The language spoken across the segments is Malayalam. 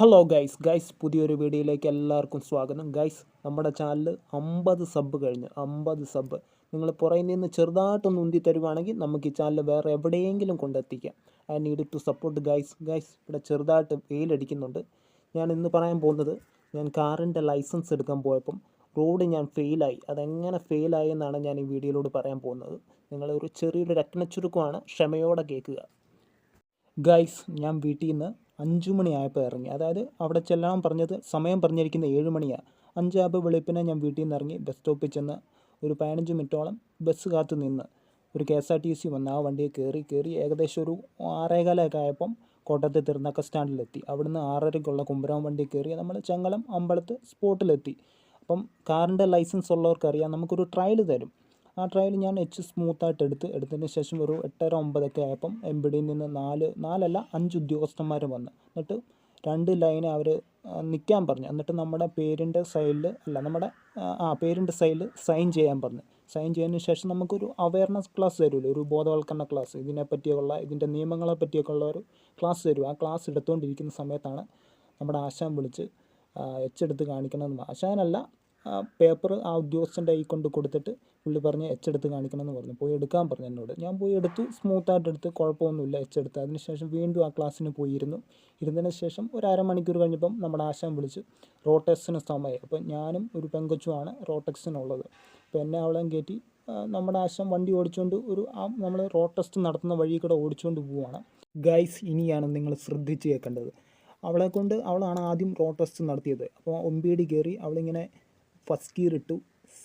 ഹലോ ഗൈസ് ഗൈസ് പുതിയൊരു വീഡിയോയിലേക്ക് എല്ലാവർക്കും സ്വാഗതം. ഗൈസ് നമ്മുടെ ചാനൽ അമ്പത് സബ് കഴിഞ്ഞ്. അമ്പത് സബ് നിങ്ങൾ പുറകിൽ നിന്ന് ചെറുതായിട്ടൊന്ന് ഉന്തി തരുവാണെങ്കിൽ നമുക്ക് ഈ ചാനൽ വേറെ എവിടെയെങ്കിലും കൊണ്ടെത്തിക്കാം. I need to support guys guys ഇവിടെ ചെറുതായിട്ട് വെയിലടിക്കുന്നുണ്ട് ഞാൻ ഇന്ന് പറയാൻ പോകുന്നത് ഞാൻ കാറിന്റെ ലൈസൻസ് എടുക്കാൻ പോയപ്പം റോഡ് ഞാൻ ഫെയിലായി അതെങ്ങനെ ഫെയിലായി എന്നാണ് ഞാൻ ഈ വീഡിയോയിലൂടെ പറയാൻ പോകുന്നത്. നിങ്ങളൊരു ചെറിയൊരു രത്നച്ചുരുക്കമാണ് ക്ഷമയോടെ കേൾക്കുക. ഗൈസ് ഞാൻ വീട്ടിൽ നിന്ന് അഞ്ചു മണിയായപ്പോൾ ഇറങ്ങി. അതായത് അവിടെ ചെല്ലാൻ പറഞ്ഞത് സമയം പറഞ്ഞിരിക്കുന്ന ഏഴ് മണിയാണ് അഞ്ചാകുമ്പോൾ വെളുപ്പിനെ ഞാൻ വീട്ടിൽ നിന്ന് ഇറങ്ങി ബസ് സ്റ്റോപ്പിൽ ചെന്ന് ഒരു പതിനഞ്ച് മിനിറ്റോളം ബസ് കാത്തു നിന്ന് ഒരു K S R T C വന്ന് ആ വണ്ടിയിൽ കയറി കയറി ഏകദേശം ഒരു ആറേകാലൊക്കെ ആയപ്പം കോട്ടയത്തെ തിരുനക്ക സ്റ്റാൻഡിലെത്തി. അവിടുന്ന് ആറരയ്ക്കുള്ള കുമ്പരാൻ വണ്ടി കയറി നമ്മൾ ചെങ്ങലം അമ്പലത്ത് സ്പോട്ടിലെത്തി അപ്പം കാറിന്റെ ലൈസൻസ് ഉള്ളവർക്കറിയാം നമുക്കൊരു ട്രയൽ തരും. ആ ട്രയൽ ഞാൻ എച്ച് സ്മൂത്തായിട്ട് എടുത്ത് എടുത്തതിന് ശേഷം ഒരു എട്ടര ഒമ്പതൊക്കെ ആയപ്പം എം ബി ഡിയിൽ നിന്ന് നാല് നാലല്ല അഞ്ച് ഉദ്യോഗസ്ഥന്മാർ വന്ന്. എന്നിട്ട് രണ്ട് ലൈന് അവർ നിൽക്കാൻ പറഞ്ഞു. എന്നിട്ട് നമ്മുടെ പേരിന്റെ സൈഡിൽ അല്ല നമ്മുടെ ആ പേരിന്റെ സൈഡിൽ സൈൻ ചെയ്യാൻ പറഞ്ഞു. സൈൻ ചെയ്തതിന് ശേഷം നമുക്കൊരു അവയർനെസ് ക്ലാസ് തരുമല്ലോ ഒരു ബോധവൽക്കരണ ക്ലാസ് ഇതിനെ പറ്റിയുള്ള ഇതിന്റെ നിയമങ്ങളെ പറ്റിയൊക്കെ ഉള്ള ഒരു ക്ലാസ് തരും. ആ ക്ലാസ് എടുത്തുകൊണ്ടിരിക്കുന്ന സമയത്താണ് നമ്മുടെ ആശാൻ വിളിച്ച് എച്ച് എടുത്ത് കാണിക്കണമെന്ന് ആശാനല്ല പേപ്പർ ആ ഉദ്യോഗസ്ഥന്റെ കൈ കൊണ്ട് കൊടുത്തിട്ട് പുള്ളി പറഞ്ഞ് എച്ച് എടുത്ത് കാണിക്കണമെന്ന് പറഞ്ഞു. പോയി എടുക്കാൻ പറഞ്ഞു എന്നോട്. ഞാൻ പോയി എടുത്തു. സ്മൂത്തായിട്ട് എടുത്ത് കുഴപ്പമൊന്നുമില്ല എച്ച് എടുത്ത് അതിനുശേഷം വീണ്ടും ആ ക്ലാസ്സിന് പോയിരുന്നു. ഇരുന്നതിന് ശേഷം ഒരു അരമണിക്കൂർ കഴിഞ്ഞപ്പം നമ്മുടെ ആശാൻ വിളിച്ച്. റോട്ടെക്സിന് സമയം. അപ്പം ഞാനും ഒരു പെങ്കൊച്ചുമാണ് റോട്ടെക്സിനുള്ളത്. അപ്പോൾ എന്നെ അവളെയും കയറ്റി നമ്മുടെ ആശാൻ വണ്ടി ഓടിച്ചുകൊണ്ട് ഒരു നമ്മൾ റോഡ് ടെസ്റ്റ് നടത്തുന്ന വഴി കൂടെ ഓടിച്ചുകൊണ്ട് പോവുകയാണ്. ഗൈസ് ഇനിയാണ് നിങ്ങൾ ശ്രദ്ധിച്ച് കേൾക്കേണ്ടത്. അവളെ കൊണ്ട് അവളാണ് ആദ്യം റോഡ് ടെസ്റ്റ് നടത്തിയത്. അപ്പോൾ ഒമ്പിയടി കയറി അവളിങ്ങനെ ഫസ്റ്റ് ഗിയർ ഇട്ടു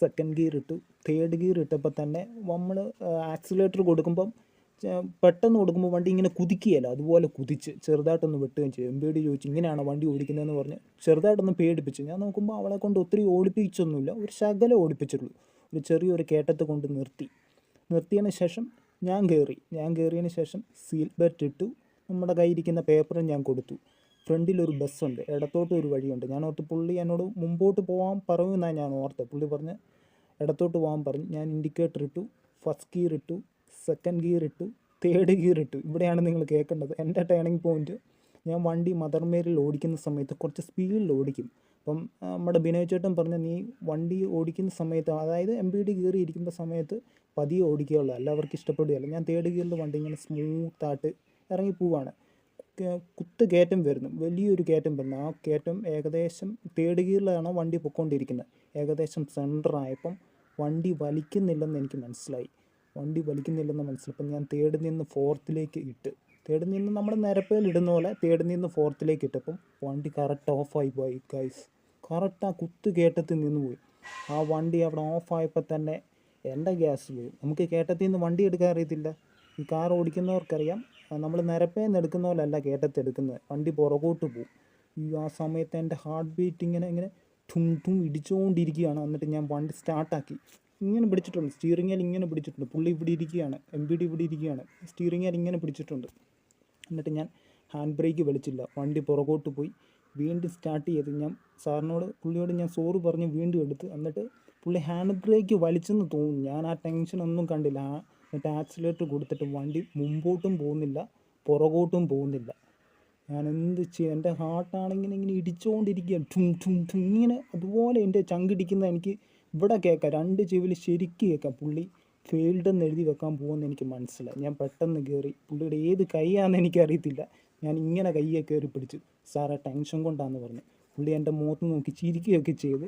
സെക്കൻഡ് ഗിയർ ഇട്ടു തേർഡ് ഗിയർ ഇട്ടപ്പോൾ തന്നെ നമ്മൾ ആക്സിലേറ്റർ കൊടുക്കുമ്പം പെട്ടെന്ന് കൊടുക്കുമ്പോൾ വണ്ടി ഇങ്ങനെ കുതിക്കുകയല്ല അതുപോലെ കുതിച്ച് ചെറുതായിട്ടൊന്ന് വെട്ടുകയും ചെയ്യും എം ഡി ചോദിച്ചു ഇങ്ങനെയാണ് വണ്ടി ഓടിക്കുന്നതെന്ന് പറഞ്ഞ്? ചെറുതായിട്ടൊന്ന് പേടിപ്പിച്ചു. ഞാൻ നോക്കുമ്പോൾ അവളെ കൊണ്ട് ഒത്തിരി ഓടിപ്പിച്ചൊന്നുമില്ല ഒരു ശകലം ഓടിപ്പിച്ചിട്ടുള്ളൂ. ഒരു ചെറിയൊരു കേട്ടത്ത് കൊണ്ട് നിർത്തി. നിർത്തിയതിന് ശേഷം ഞാൻ കയറി ഞാൻ കയറിയതിന് ശേഷം സീൽ ബെൽറ്റ് ഇട്ടു. നമ്മുടെ കയ്യിരിക്കുന്ന പേപ്പറും ഞാൻ കൊടുത്തു. ഫ്രണ്ടിലൊരു ബസ്സുണ്ട്. ഇടത്തോട്ട് ഒരു വഴിയുണ്ട്. ഞാൻ ഓർത്ത് പുള്ളി എന്നോട് മുമ്പോട്ട് പോകാൻ പറയുമെന്നാണ് ഞാൻ ഓർത്തത്. പുള്ളി പറഞ്ഞ് ഇടത്തോട്ട് പോകാൻ പറഞ്ഞു. ഞാൻ ഇൻഡിക്കേറ്റർ ഇട്ടു ഫസ്റ്റ് ഗിയർ ഇട്ടു സെക്കൻഡ് ഗിയർ ഇട്ടു തേർഡ് ഗിയർ ഇട്ടു. ഇവിടെയാണ് നിങ്ങൾ കേൾക്കേണ്ടത്. എന്റെ ടേണിംഗ് പോയിന്റ് ഞാൻ വണ്ടി മദർമേരിൽ ഓടിക്കുന്ന സമയത്ത് കുറച്ച് സ്പീഡിൽ ഓടിക്കും. അപ്പം നമ്മുടെ ബിനോയ് ചേട്ടൻ പറഞ്ഞ നീ വണ്ടി ഓടിക്കുന്ന സമയത്ത് അതായത് എം ബി ഡി കയറി ഇരിക്കുന്ന സമയത്ത് പതിയെ ഓടിക്കുകയുള്ളൂ. എല്ലാവർക്കും ഇഷ്ടപ്പെടുകയല്ല. ഞാൻ തേർഡ് ഗിയറിൽ വണ്ടി ഇങ്ങനെ സ്മൂത്തായിട്ട് ഇറങ്ങി പോവാണ്. കുത്ത് കയറ്റം വരുന്നു. വലിയൊരു കയറ്റം വരുന്നു. ആ കയറ്റം ഏകദേശം തേർഡ് ഗിയറിലാണ് വണ്ടി പൊയ്ക്കൊണ്ടിരിക്കുന്നത് ഏകദേശം സെന്റർ ആയപ്പം വണ്ടി വലിക്കുന്നില്ലെന്ന് എനിക്ക് മനസ്സിലായി. വണ്ടി വലിക്കുന്നില്ലെന്ന് മനസ്സിലപ്പം ഞാൻ തേർഡ് നിന്ന് ഫോർത്തിലേക്ക് ഇട്ട്. തേർഡ് നിന്ന് നമ്മൾ നിരപ്പയിൽ ഇടുന്ന പോലെ തേർഡ് നിന്ന് ഫോർത്തിലേക്ക് ഇട്ടപ്പം വണ്ടി കറക്റ്റ് ഓഫായി പോയി ഗൈസ് കറക്റ്റ് ആ കുത്ത് കയറ്റത്തിൽ നിന്ന് പോയി. ആ വണ്ടി അവിടെ ഓഫായപ്പോൾ തന്നെ എന്റെ ഗ്യാസ് പോയി. നമുക്ക് കയറ്റത്തിൽ നിന്ന് വണ്ടി എടുക്കാൻ അറിയത്തില്ല. ഈ കാർ ഓടിക്കുന്നവർക്കറിയാം. നമ്മൾ നിരപ്പേന്ന് എടുക്കുന്ന പോലെയല്ല കയറ്റത്തെടുക്കുന്നത് വണ്ടി പുറകോട്ട് പോകും ഈ ആ സമയത്ത് എന്റെ ഹാർട്ട് ബീറ്റ് ഇങ്ങനെ ഇങ്ങനെ ഠും ഠും ഇടിച്ചുകൊണ്ടിരിക്കുകയാണ് എന്നിട്ട് ഞാൻ വണ്ടി സ്റ്റാർട്ടാക്കി ഇങ്ങനെ പിടിച്ചിട്ടുണ്ട്. സ്റ്റിയറിംഗിൽ ഇങ്ങനെ പിടിച്ചിട്ടുണ്ട്. പുള്ളി ഇവിടെ ഇരിക്കുകയാണ്. എം ബി ഡി ഇവിടെ ഇരിക്കുകയാണ്. സ്റ്റിയറിംഗിൽ ഇങ്ങനെ പിടിച്ചിട്ടുണ്ട്. എന്നിട്ട് ഞാൻ ഹാൻഡ് ബ്രേക്ക് വലിച്ചില്ല. വണ്ടി പുറകോട്ട് പോയി. വീണ്ടും സ്റ്റാർട്ട് ചെയ്ത് ഞാൻ സാറിനോട് പുള്ളിയോട് ഞാൻ സോറി പറഞ്ഞ് വീണ്ടും എടുത്ത്. എന്നിട്ട് പുള്ളി ഹാൻഡ് ബ്രേക്ക് വലിച്ചെന്ന് തോന്നുന്നു. ഞാൻ ആ ടെൻഷൻ ഒന്നും കണ്ടില്ല. ആ എന്നിട്ട് ആക്സിലേറ്റർ കൊടുത്തിട്ട് വണ്ടി മുമ്പോട്ടും പോകുന്നില്ല പുറകോട്ടും പോകുന്നില്ല. ഞാൻ എന്ത് ചെയ്യും? എന്റെ ഹാർട്ടാണെങ്കിൽ ഇങ്ങനെ ഇടിച്ചുകൊണ്ടിരിക്കുക ഠും ഠും ഠും ഇങ്ങനെ അതുപോലെ എന്റെ ചങ്കിടിക്കുന്ന എനിക്ക് ഇവിടെ കേൾക്കാം. രണ്ട് ചെവിയിൽ ശരിക്കും കേൾക്കാം. പുള്ളി ഫീൽഡ് എന്ന് എഴുതി വെക്കാൻ പോകുമെന്ന് എനിക്ക് മനസ്സിലായി. ഞാൻ പെട്ടെന്ന് കയറി പുള്ളിയുടെ ഏത് കൈയാണെന്ന് എനിക്കറിയത്തില്ല. ഞാൻ ഇങ്ങനെ കയ്യെ കയറി പിടിച്ചു. സാറേ ടെൻഷൻ കൊണ്ടാന്ന് പറഞ്ഞു. പുള്ളി എന്റെ മുഖത്ത് നോക്കി ചിരിക്കുകയൊക്കെ ചെയ്ത്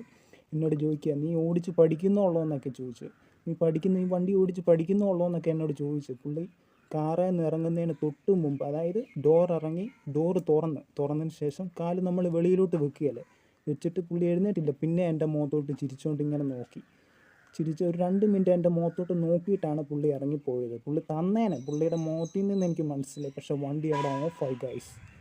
എന്നോട് ചോദിക്കുക നീ ഓടിച്ച് പഠിക്കുന്നുള്ളോ എന്നൊക്കെ ചോദിച്ചു. നീ പഠിക്കുന്ന ഈ വണ്ടി ഓടിച്ച് പഠിക്കുന്നുള്ളോ എന്നൊക്കെ എന്നോട് ചോദിച്ചു. പുള്ളി കാറിൽ നിന്ന് ഇറങ്ങുന്നതിന് തൊട്ട് മുമ്പ് അതായത് ഡോർ ഇറങ്ങി ഡോർ തുറന്ന് തുറന്നതിന് ശേഷം കാൽ നമ്മൾ വെളിയിലോട്ട് വെക്കുകയല്ലേ? വെച്ചിട്ട് പുള്ളി എഴുന്നേറ്റില്ല. പിന്നെ എന്റെ മുഖത്തോട്ട് ചിരിച്ചുകൊണ്ട് ഇങ്ങനെ നോക്കി. ചിരിച്ച് ഒരു രണ്ട് മിനിറ്റ് എന്റെ മുഖത്തോട്ട് നോക്കിയിട്ടാണ് പുള്ളി ഇറങ്ങിപ്പോയത്. പുള്ളി തന്നേനെ. പുള്ളിയുടെ മുഖത്തിൽ നിന്ന് എനിക്ക് മനസ്സിലായി. പക്ഷേ വണ്ടി അവിടെ ഓഫായി ഗൈസ്